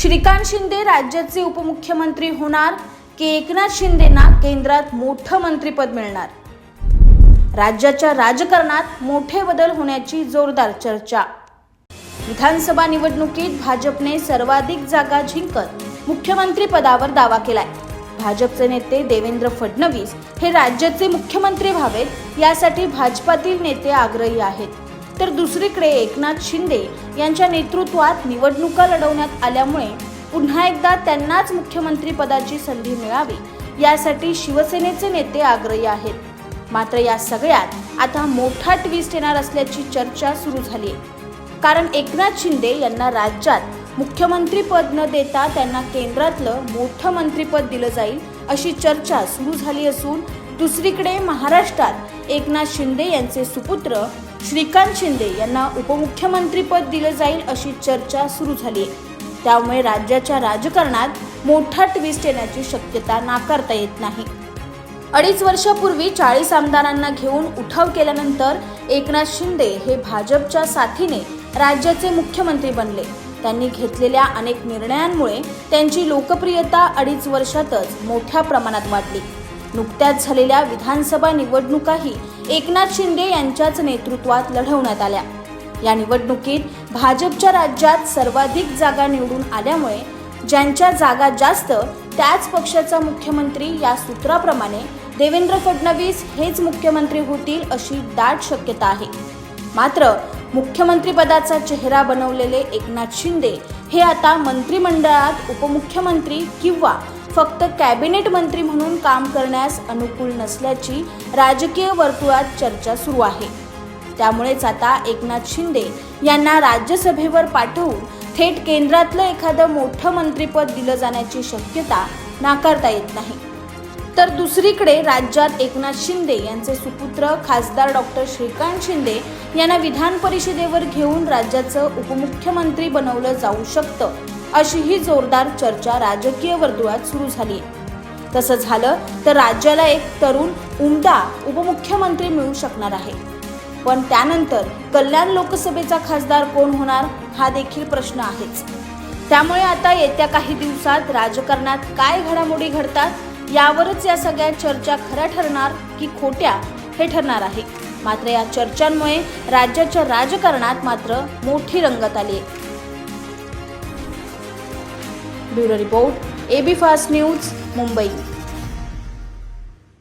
श्रीकांत शिंदे राज्याचे उपमुख्यमंत्री होणार. की. एकनाथ शिंदेना केंद्रात मोठं मंत्रीपद मिळणार. राज्याच्या राजकारणात मोठे बदल होण्याची जोरदार चर्चा. विधानसभा निवडणुकीत भाजपने सर्वाधिक जागा जिंकत मुख्यमंत्री पदावर दावा केलाय. भाजपचे नेते देवेंद्र फडणवीस हे राज्याचे मुख्यमंत्री व्हावेत यासाठी भाजपातील नेते आग्रही आहेत. तर दुसरीकडे एकनाथ शिंदे यांच्या नेतृत्वात निवडणुका लढवण्यात आल्यामुळे पुन्हा एकदा त्यांनाच मुख्यमंत्री पदाची संधी मिळावी यासाठी शिवसेनेचे नेते आग्रही आहेत. मात्र या सगळ्यात आता मोठा ट्विस्ट येणार असल्याची चर्चा सुरू झाली आहे कारण एकनाथ शिंदे यांना राज्यात मुख्यमंत्रीपद न देता त्यांना केंद्रातलं मोठं मंत्रीपद दिलं जाईल अशी चर्चा सुरू झाली असून दुसरीकडे महाराष्ट्रात एकनाथ शिंदे यांचे सुपुत्र श्रीकांत शिंदे यांना उपमुख्यमंत्रीपद दिलं जाईल अशी चर्चा सुरू झाली. आहे त्यामुळे राज्याच्या राजकारणात मोठा ट्विस्ट येण्याची शक्यता नाकारता येत नाही. अडीच वर्षापूर्वी चाळीस आमदारांना घेऊन उठाव केल्यानंतर एकनाथ शिंदे हे भाजपच्या साथीने राज्याचे मुख्यमंत्री बनले. त्यांनी घेतलेल्या अनेक निर्णयांमुळे त्यांची लोकप्रियता अडीच वर्षातच मोठ्या प्रमाणात वाढली. नुकत्याच झालेल्या विधानसभा निवडणुकाही एकनाथ शिंदे यांच्याच नेतृत्वात लढवण्यात आल्या. या निवडणुकीत भाजपच्या राज्यात सर्वाधिक जागा निवडून आल्यामुळे ज्यांच्या जागा जास्त त्याच पक्षाचा मुख्यमंत्री या सूत्राप्रमाणे देवेंद्र फडणवीस हेच मुख्यमंत्री होतील अशी दाट शक्यता आहे. मात्र मुख्यमंत्रीपदाचा चेहरा बनवलेले एकनाथ शिंदे हे आता मंत्रिमंडळात उपमुख्यमंत्री किंवा फक्त कॅबिनेट मंत्री म्हणून काम करण्यास अनुकूल नसल्याची राजकीय वर्तुळात चर्चा सुरू आहे. त्यामुळेच आता एकनाथ शिंदे यांना राज्यसभेवर पाठवून थेट केंद्रातलं एखादं मोठं मंत्रिपद दिलं जाण्याची शक्यता नाकारता येत नाही. तर दुसरीकडे राज्यात एकनाथ शिंदे यांचे सुपुत्र खासदार डॉक्टर श्रीकांत शिंदे यांना विधान परिषदेवर घेऊन राज्याचं उपमुख्यमंत्री बनवलं जाऊ शकतं अशीही जोरदार चर्चा राजकीय वर्तुळात सुरू झाली आहे. तसं झालं तर राज्याला एक तरुण उमदा उपमुख्यमंत्री मिळू शकणार आहे. पण त्यानंतर कल्याण लोकसभेचा खासदार कोण होणार हा देखील प्रश्न आहेच. त्यामुळे आता येत्या काही दिवसात राजकारणात काय घडामोडी घडतात यावरच या सगळ्या चर्चा खऱ्या ठरणार की खोट्या हे ठरणार आहे. मात्र या चर्चांमुळे राज्याच्या राजकारणात मात्र मोठी रंगत आली आहे. Bureau report A B fast news Mumbai.